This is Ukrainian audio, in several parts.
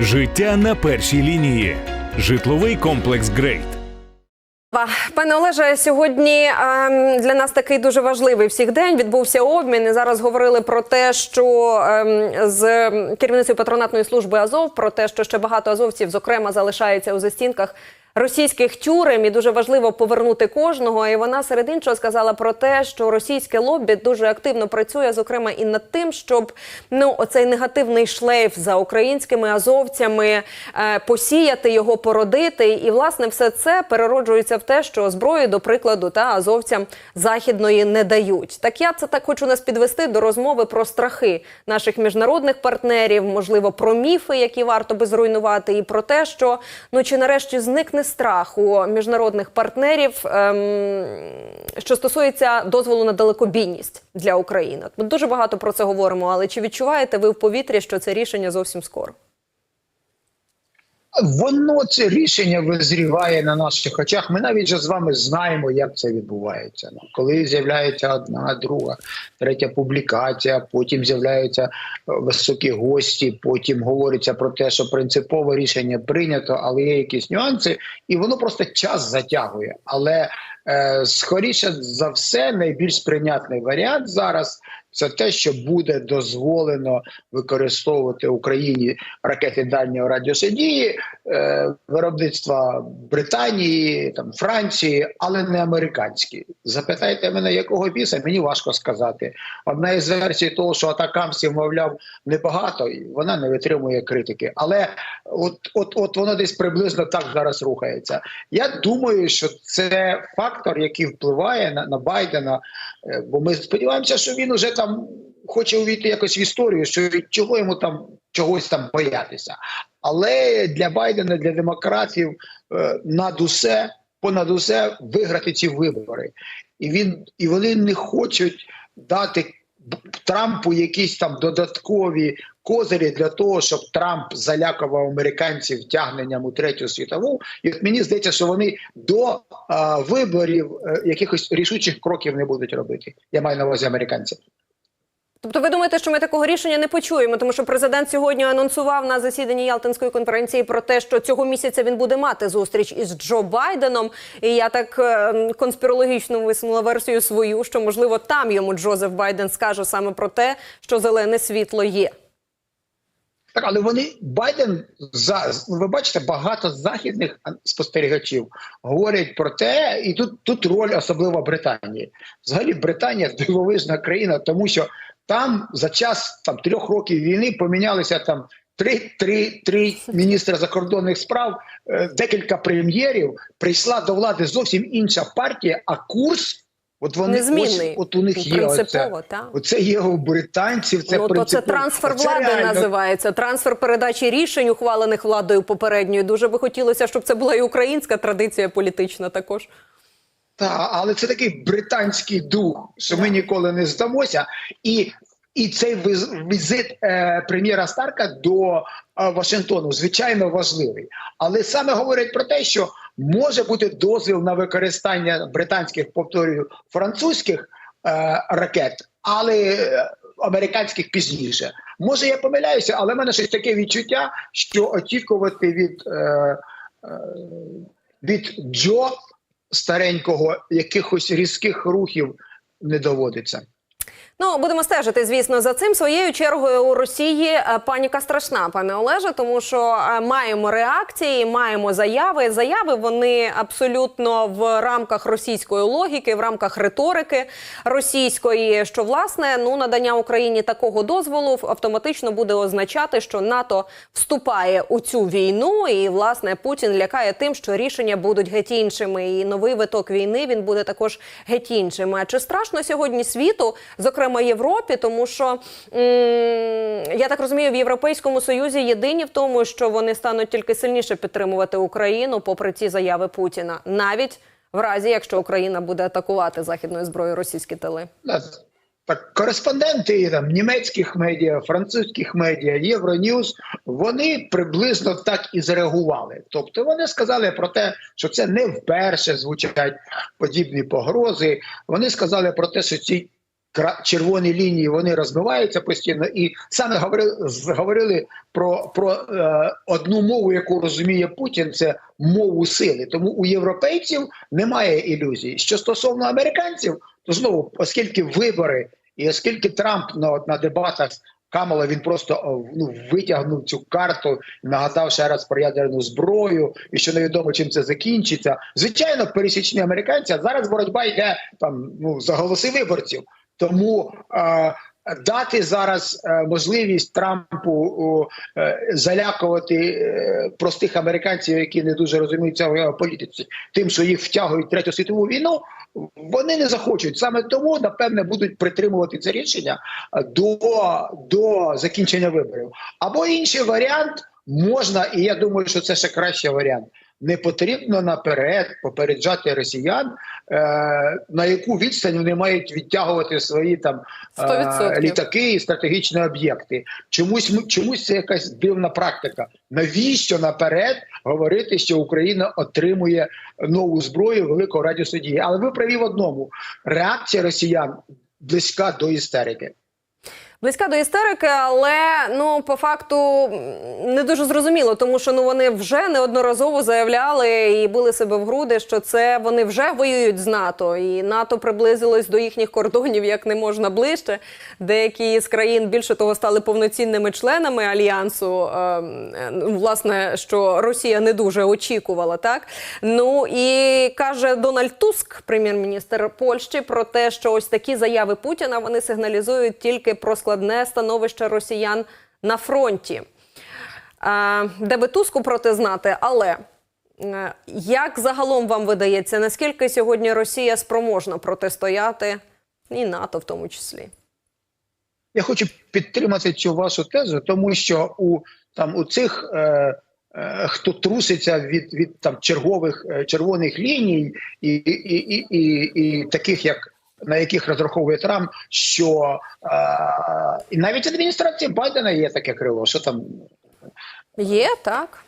Життя на першій лінії. Житловий комплекс Грейт. Пане Олеже, сьогодні ем, для нас такий дуже важливий всіх день. Відбувся обмін. І зараз говорили про те, що ем, з керівницею патронатної служби Азов, про те, що ще багато азовців, зокрема, залишається у застінках російських тюрем, і дуже важливо повернути кожного. І вона серед іншого сказала про те, що російське лобі дуже активно працює, зокрема, і над тим, щоб ну оцей негативний шлейф за українськими азовцями е, посіяти його, породити. І власне все це перероджується в те, що зброї, до прикладу, та азовцям західної не дають. Так я це так хочу нас підвести до розмови про страхи наших міжнародних партнерів, можливо, про міфи, які варто би зруйнувати, і про те, що ну чи нарешті зникне страх у міжнародних партнерів, ем, що стосується дозволу на далекобійність для України. Ми дуже багато про це говоримо, але чи відчуваєте ви в повітрі, що це рішення зовсім скоро? Воно це рішення визріває на наших очах. Ми навіть же з вами знаємо, як це відбувається. Ну, коли з'являється одна, друга, третя публікація, потім з'являються е, високі гості, потім говориться про те, що принципове рішення прийнято, але є якісь нюанси, і воно просто час затягує. Але е, скоріше за все, найбільш прийнятний варіант зараз. Це те, що буде дозволено використовувати Україні ракети дальнього радіусу дії е, виробництва Британії, там Франції, але не американські. Запитайте мене, якого біса, мені важко сказати. Одна із версій того, що атакамсів, мовляв, небагато, вона не витримує критики. Але от, от, от воно десь приблизно так зараз рухається. Я думаю, що це фактор, який впливає на, на Байдена, е, бо ми сподіваємося, що він уже там хоче увійти якось в історію, що чого йому там чогось там боятися. Але для Байдена, для демократів е, над усе, понад усе виграти ці вибори. І він і вони не хочуть дати Трампу якісь там додаткові козирі для того, щоб Трамп залякував американців тягненням у третю світову. І от мені здається, що вони до а, виборів е, якихось рішучих кроків не будуть робити. Я маю на увазі американців. Тобто, ви думаєте, що ми такого рішення не почуємо, тому що президент сьогодні анонсував на засіданні Ялтинської конференції про те, що цього місяця він буде мати зустріч із Джо Байденом. І я так е, конспірологічно висунула версію свою, що можливо там йому Джозеф Байден скаже саме про те, що зелене світло є. Так, але вони Байден за ну, ви бачите, багато західних спостерігачів говорять про те, і тут тут роль особливо Британії. Взагалі, Британія дивовижна країна, тому що там за час там трьох років війни помінялися там три, три, три міністри закордонних справ, е, декілька прем'єрів. Прийшла до влади зовсім інша партія, а курс. От вони Незмінний. ось, от у них є оце, оце є у британців. Це ну, то це трансфер Оце влади реально називається. Трансфер передачі рішень, ухвалених владою попередньою. Дуже би хотілося, щоб це була і українська традиція політична також. Та, але це такий британський дух, що ми ніколи не здамося. І, і цей візит е, прем'єра Старка до е, Вашингтону звичайно важливий. Але саме говорять про те, що може бути дозвіл на використання британських, повторюю, французьких е, ракет, але е, американських пізніше. Може, я помиляюся, але в мене щось таке відчуття, що очікувати від. Е, е, від Джо старенького якихось різких рухів не доводиться. Ну, будемо стежити, звісно, за цим своєю чергою у Росії е, паніка страшна, пане Олеже, тому що е, маємо реакції, маємо заяви. Заяви вони абсолютно в рамках російської логіки, в рамках риторики російської, що власне ну надання Україні такого дозволу автоматично буде означати, що НАТО вступає у цю війну, і власне Путін лякає тим, що рішення будуть геть іншими. І новий виток війни він буде також геть іншим. А чи страшно сьогодні світу, зокрема Європі, тому що я так розумію, в Європейському Союзі єдині в тому, що вони стануть тільки сильніше підтримувати Україну, попри ці заяви Путіна, навіть в разі, якщо Україна буде атакувати західною зброєю російські тили. Так, кореспонденти там німецьких медіа, французьких медіа, Євроньюз, вони приблизно так і зреагували. Тобто вони сказали про те, що це не вперше звучать подібні погрози. Вони сказали про те, що ці червоні лінії вони розбиваються постійно, і саме говорили, говорили про, про е, одну мову, яку розуміє Путін, це мову сили. Тому у європейців немає ілюзій. Що стосовно американців, то знову, оскільки вибори і оскільки Трамп на, на дебатах Камала він просто ну, витягнув цю карту, нагадав ще раз про ядерну зброю, і що невідомо чим це закінчиться. Звичайно, пересічні американці зараз боротьба йде там ну за голоси виборців. Тому е, дати зараз е, можливість Трампу е, залякувати е, простих американців, які не дуже розуміються в політиці, тим, що їх втягують в третю світову війну, вони не захочуть. Саме тому, напевне, будуть притримувати це рішення е, до, до закінчення виборів. Або інший варіант можна, і я думаю, що це ще кращий варіант. Не потрібно наперед попереджати росіян, е, на яку відстань вони мають відтягувати свої там е, літаки і стратегічні об'єкти. Чомусь чомусь це якась дивна практика. Навіщо наперед говорити, що Україна отримує нову зброю великого радіусу дії? Але ви праві в одному: реакція росіян близька до істерики. Близька до істерики, але ну по факту не дуже зрозуміло, тому що ну вони вже неодноразово заявляли і били себе в груди, що це вони вже воюють з НАТО, і НАТО приблизилось до їхніх кордонів як не можна ближче. Деякі з країн більше того стали повноцінними членами альянсу. Ем, ну, власне, що Росія не дуже очікувала, так ну і каже Дональд Туск, прем'єр-міністр Польщі, про те, що ось такі заяви Путіна вони сигналізують тільки про складне становище росіян на фронті. Де би Туску проте знати, але е, як загалом вам видається, наскільки сьогодні Росія спроможна протистояти і НАТО в тому числі? Я хочу підтримати цю вашу тезу, тому що у там у цих е, е, хто труситься від від там чергових е, червоних ліній, і, і, і, і, і таких як. На яких розраховує Трамп, що е, і навіть адміністрація Байдена є таке крило, що там Є так.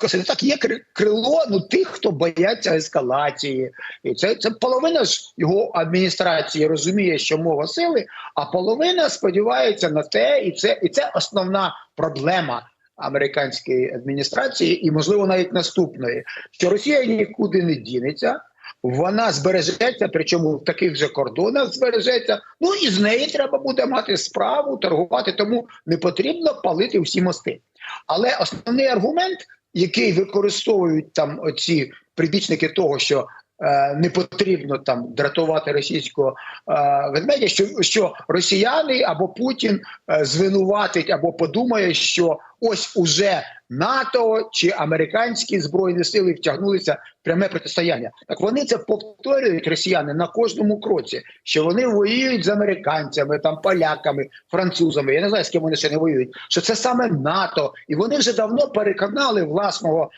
Косить, так є крило ну тих, хто бояться ескалації, і це, це половина ж його адміністрації розуміє, що мова сили, а половина сподівається на те, і це і це основна проблема американської адміністрації, і можливо навіть наступної, що Росія нікуди не дінеться. Вона збережеться, причому в таких же кордонах збережеться. Ну і з неї треба буде мати справу, торгувати. Тому не потрібно палити всі мости. Але основний аргумент, який використовують там оці прибічники того, що не потрібно там дратувати російського е, ведмедя, що, що росіяни або Путін е, звинуватить або подумає, що ось уже НАТО чи американські збройні сили втягнулися в пряме протистояння. Так вони це повторюють росіяни на кожному кроці, що вони воюють з американцями, там поляками, французами. Я не знаю, з ким вони ще не воюють. Що це саме НАТО, і вони вже давно переконали власного е,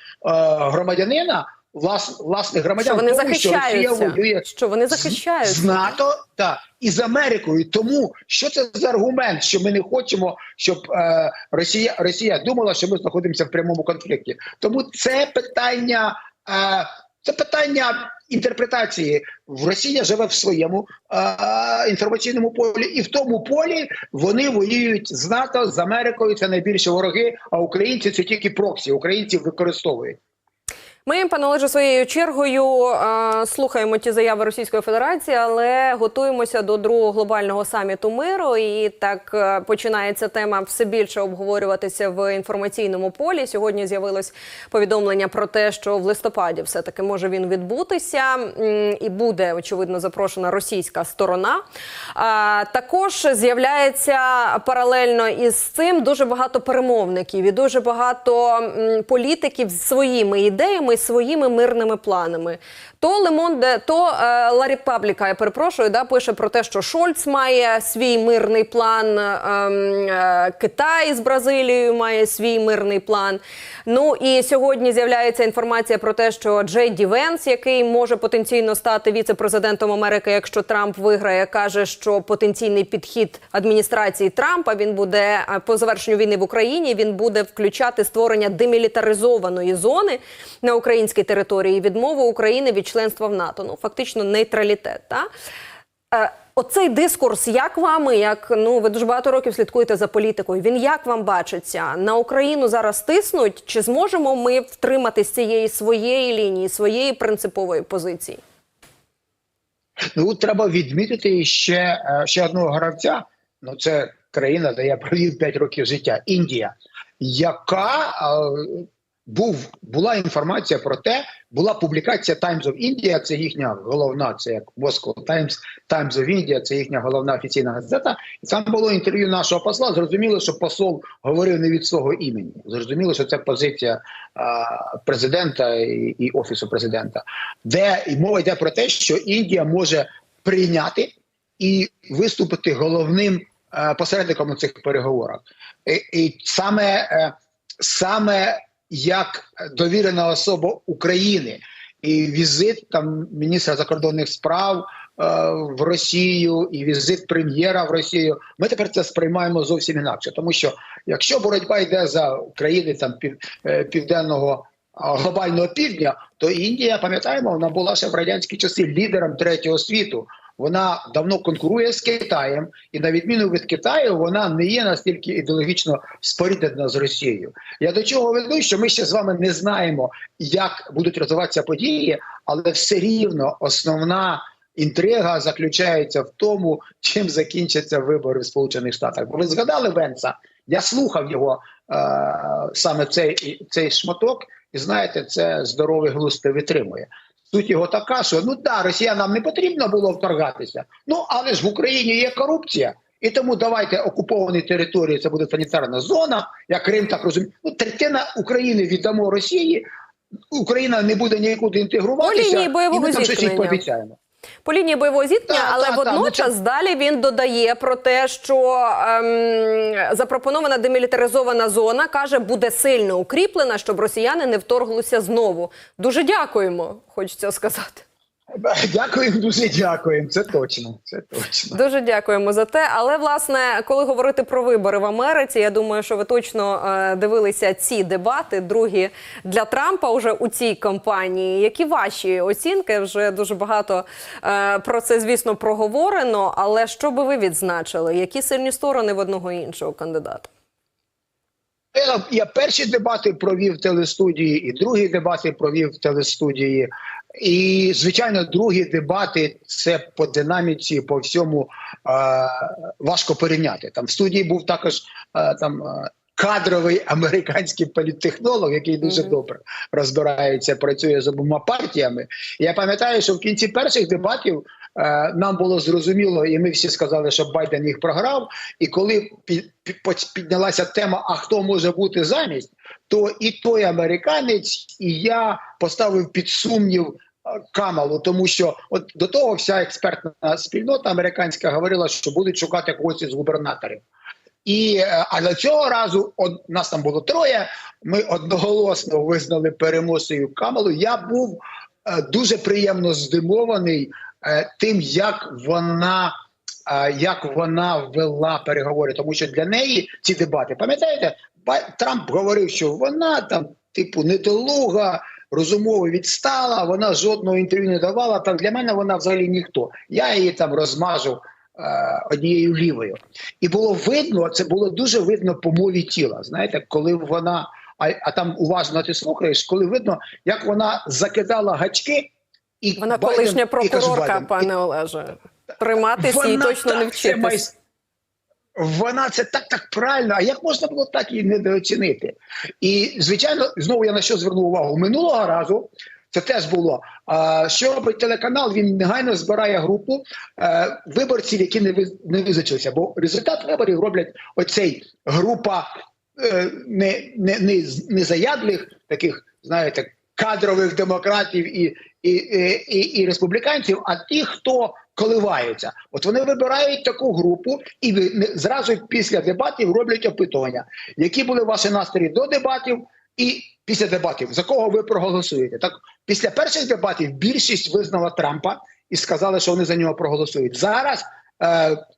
громадянина. Влас, власних громадян Що вони тому, що воює Що вони з- захищаються. з НАТО та і з Америкою. Тому що це за аргумент, що ми не хочемо, щоб е, Росія Росія думала, що ми знаходимося в прямому конфлікті. Тому це питання. Е, це питання інтерпретації. В Росія живе в своєму е, інформаційному полі, і в тому полі вони воюють з НАТО, з Америкою. Це найбільші вороги. А українці це тільки проксі. Українців використовують. Ми, пане Олеже, своєю чергою е, слухаємо ті заяви Російської Федерації, але готуємося до другого глобального саміту миру. І так е, починається тема все більше обговорюватися в інформаційному полі. Сьогодні з'явилось повідомлення про те, що в листопаді все таки може він відбутися, і буде очевидно запрошена російська сторона. А, також з'являється паралельно із цим дуже багато перемовників і дуже багато політиків з своїми ідеями, своїми мирними планами. То Лемонде, то е, Ла Репабліка, я перепрошую, да, пише про те, що Шольц має свій мирний план, е, е, Китай з Бразилією має свій мирний план. Ну і сьогодні з'являється інформація про те, що Джей Ді Венс, який може потенційно стати віце-президентом Америки, якщо Трамп виграє, каже, що потенційний підхід адміністрації Трампа він буде по завершенню війни в Україні. Він буде включати створення демілітаризованої зони на українській території, відмову України від членства в НАТО. Ну фактично нейтралітет. Та? Е, Оцей дискурс, як вами, як ну ви дуже багато років слідкуєте за політикою. Він як вам бачиться на Україну зараз тиснуть? Чи зможемо ми втримати з цієї своєї лінії, своєї принципової позиції? Ну треба відмітити ще, е, ще одного гравця. Ну це країна, де я провів 5 років життя, Індія, яка е, був була інформація про те, була публікація Times of India, це їхня головна, це як Moscow Times, Times of India, це їхня головна офіційна газета. І там було інтерв'ю нашого посла. Зрозуміло, що посол говорив не від свого імені. Зрозуміло, що це позиція а, президента і, і офісу президента, де і мова йде про те, що Індія може прийняти і виступити головним е, посередником у цих переговорах. І, і саме, е, саме як довірена особа України і візит там міністра закордонних справ е, в Росію, і візит прем'єра в Росію. Ми тепер це сприймаємо зовсім інакше, тому що якщо боротьба йде за країни там пів, е, південного а, глобального півдня, то Індія, пам'ятаємо, вона була ще в радянські часи лідером третього світу. Вона давно конкурує з Китаєм, і на відміну від Китаю, вона не є настільки ідеологічно споріднена з Росією. Я до чого веду, що ми ще з вами не знаємо, як будуть розвиватися події, але все рівно основна інтрига заключається в тому, чим закінчаться вибори в Сполучених Штатах. Бо ви згадали Венса? Я слухав його е, саме цей, цей шматок, і знаєте, це здоровий глузд витримує. Суть його така, що ну да, росіянам не потрібно було вторгатися. Ну але ж в Україні є корупція. І тому давайте окуповані території, це буде санітарна зона, як Крим так розуміє. Ну, третина України віддамо Росії, Україна не буде нікуди інтегруватися, По лінії бойового і ми там щось їх пообіцяємо. По лінії бойового зіткнення, але так, водночас та, далі він додає про те, що ем, запропонована демілітаризована зона каже, буде сильно укріплена, щоб росіяни не вторглися знову. Дуже дякуємо, хочеться сказати. Дякуємо, дуже дякуємо. Це точно. Це точно. Дуже дякуємо за те. Але власне, коли говорити про вибори в Америці, я думаю, що ви точно е, дивилися ці дебати, другі для Трампа уже у цій кампанії. Які ваші оцінки? Вже дуже багато е, про це, звісно, проговорено. Але що би ви відзначили? Які сильні сторони в одного і іншого кандидата? Я, я перші дебати провів в телестудії, і другі дебати провів в телестудії. І, звичайно, другі дебати це по динаміці, по всьому е, важко порівняти. Там в студії був також е, там. Кадровий американський політтехнолог, який дуже Мгм. добре розбирається, працює з обома партіями. Я пам'ятаю, що в кінці перших дебатів нам було зрозуміло, і ми всі сказали, що Байден їх програв. І коли пі- пі- піднялася тема, а хто може бути замість, то і той американець, і я поставив під сумнів е, Камалу, тому що от до того вся експертна спільнота американська говорила, що будуть шукати когось із губернаторів. І е, але цього разу од, нас там було троє. Ми одноголосно визнали переможцею Камалу. Я був е, дуже приємно здивований е, тим, як вона. е, Як вона вела переговори, тому що для неї ці дебати, пам'ятаєте, Трамп говорив, що вона там, типу, недолуга, розумово відстала, вона жодного інтерв'ю не давала. Там для мене вона взагалі ніхто. Я її там розмажу е, однією лівою. І було видно, це було дуже видно по мові тіла. Знаєте, коли вона, а, а там уважно ти слухаєш, коли видно, як вона закидала гачки, і Вона Байден- колишня і прокурорка, Байден, пане Олеже. Триматись їй Вона точно не вчитись. Вона це так так правильно. А як можна було так її недооцінити? І звичайно, знову я на що звернув увагу минулого разу. Це теж було. А, що робить телеканал? Він негайно збирає групу е, виборців, які не ви- не визначилися. Бо результат виборів роблять оцей група е, не, не, не, з- незаядлих таких, знаєте, кадрових демократів і, і, і, і, республіканців, а ті, хто коливаються. От вони вибирають таку групу і зразу після дебатів роблять опитування, які були ваші настрої до дебатів і після дебатів, за кого ви проголосуєте. Так після перших дебатів більшість визнала Трампа і сказали, що вони за нього проголосують. Зараз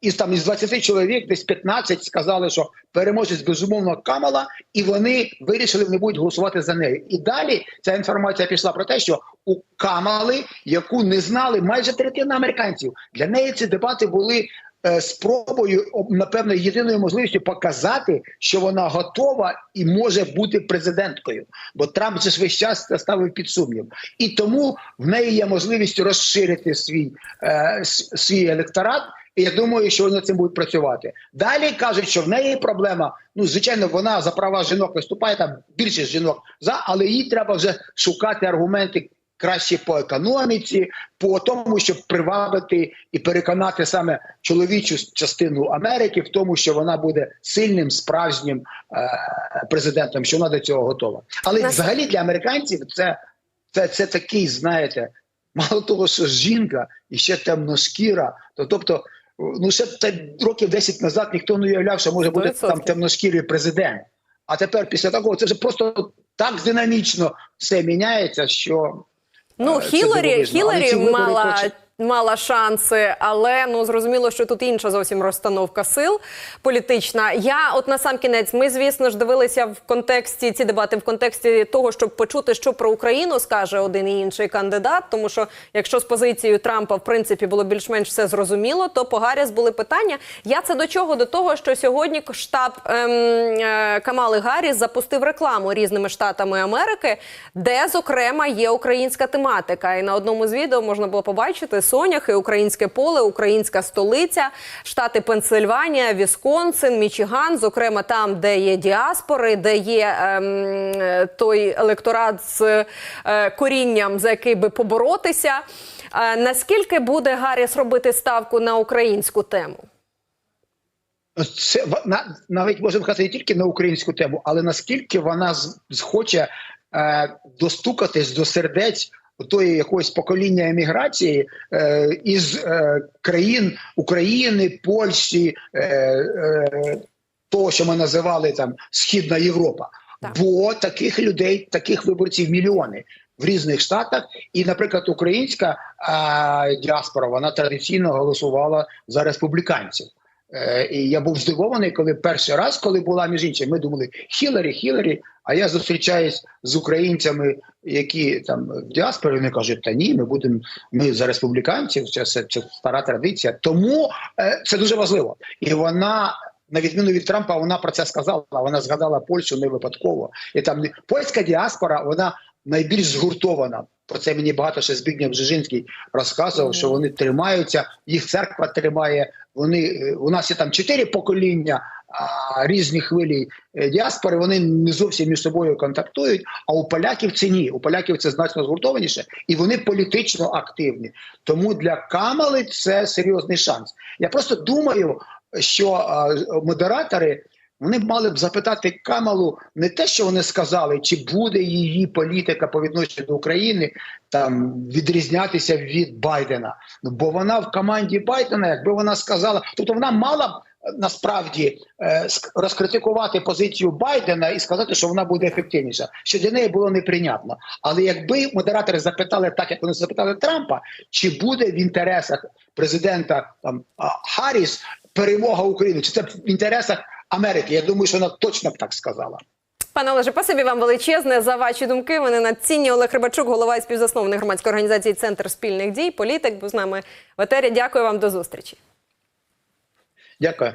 із там із 20 чоловік, десь 15 сказали, що переможець безумовно Камала, і вони вирішили, вони будуть голосувати за неї. І далі ця інформація пішла про те, що у Камали, яку не знали майже третина американців, для неї ці дебати були е, спробою, напевно, єдиною можливістю показати, що вона готова і може бути президенткою. Бо Трамп же весь час ставив під сумнів, і тому в неї є можливість розширити свій, е, свій електорат. І я думаю, що вони над цим будуть працювати. Далі кажуть, що в неї проблема. Ну, звичайно, вона за права жінок виступає там більше жінок за, але їй треба вже шукати аргументи краще по економіці, по тому, щоб привабити і переконати саме чоловічу частину Америки в тому, що вона буде сильним справжнім е- президентом, що вона до цього готова. Але взагалі для американців це, це, це такий, знаєте, мало того, що жінка і ще темношкіра, то тобто. Ну, ще років 10 назад ніхто не уявляв, що може бути 100%. там темношкірий президент. А тепер після такого це вже просто так динамічно все міняється, що Ну, Е, Хіларі, Хіларі мала. Мала шанси, але ну зрозуміло, що тут інша зовсім розстановка сил політична. Я, от на сам кінець, ми звісно ж дивилися в контексті ці дебати в контексті того, щоб почути, що про Україну скаже один і інший кандидат. Тому що якщо з позицією Трампа в принципі було більш-менш все зрозуміло, то по Гарріс були питання. Я це до чого? До того, що сьогодні штаб ем, е, Камали Гарріс запустив рекламу різними штатами Америки, де зокрема є українська тематика. І на одному з відео можна було побачити соняхи, українське поле, українська столиця, штати Пенсильванія, Вісконсин, Мічиган, зокрема там, де є діаспори, де є ем, той електорат з е, корінням, за який би поборотися. Е, наскільки буде Гарріс робити ставку на українську тему? це в- на, навіть можемо сказати не тільки на українську тему, але наскільки вона схоче е, достукатись до сердець тої якогось покоління еміграції е, із е, країн України, Польщі, е, е, того, що ми називали там Східна Європа. Так. Бо таких людей, таких виборців мільйони в різних штатах. І, наприклад, українська а, діаспора вона традиційно голосувала за республіканців. Е, і я був здивований, коли перший раз, коли була між іншим, ми думали Хіларі, Хіларі. А я зустрічаюсь з українцями, які там в діаспорі, вони кажуть, та ні, ми будемо ми за республіканців. Це, це, це стара традиція. Тому е, це дуже важливо. І вона. На відміну від Трампа, вона про це сказала. Вона згадала Польщу не випадково. І там не- польська діаспора, вона найбільш згуртована. Про це мені багато ще Збігнєв Бжежинський розказував, що вони тримаються, їх церква тримає. Вони е, у нас є там чотири покоління а, різних хвилі е, діаспори. Вони не зовсім між собою контактують. А у поляків це ні. У поляків це значно згуртованіше, і вони політично активні. Тому для Камали це серйозний шанс. Я просто думаю, що а, модератори. Вони мали б запитати Камалу не те, що вони сказали, чи буде її політика по відношенню до України там відрізнятися від Байдена. Ну бо вона в команді Байдена, якби вона сказала, тобто вона мала б е, насправді е, розкритикувати позицію Байдена і сказати, що вона буде ефективніша, що для неї було неприйнятно. Але якби модератори запитали так, як вони запитали Трампа, чи буде в інтересах президента там Харріс перемога України, чи це в інтересах Америки? Я думаю, що вона точно б так сказала. Пане Олеже, спасибі вам величезне за ваші думки. Вони надцінні. Олег Рибачук, голова і співзасновник громадської організації Центр спільних дій, політик, був з нами в етері. Дякую вам до зустрічі. Дякую.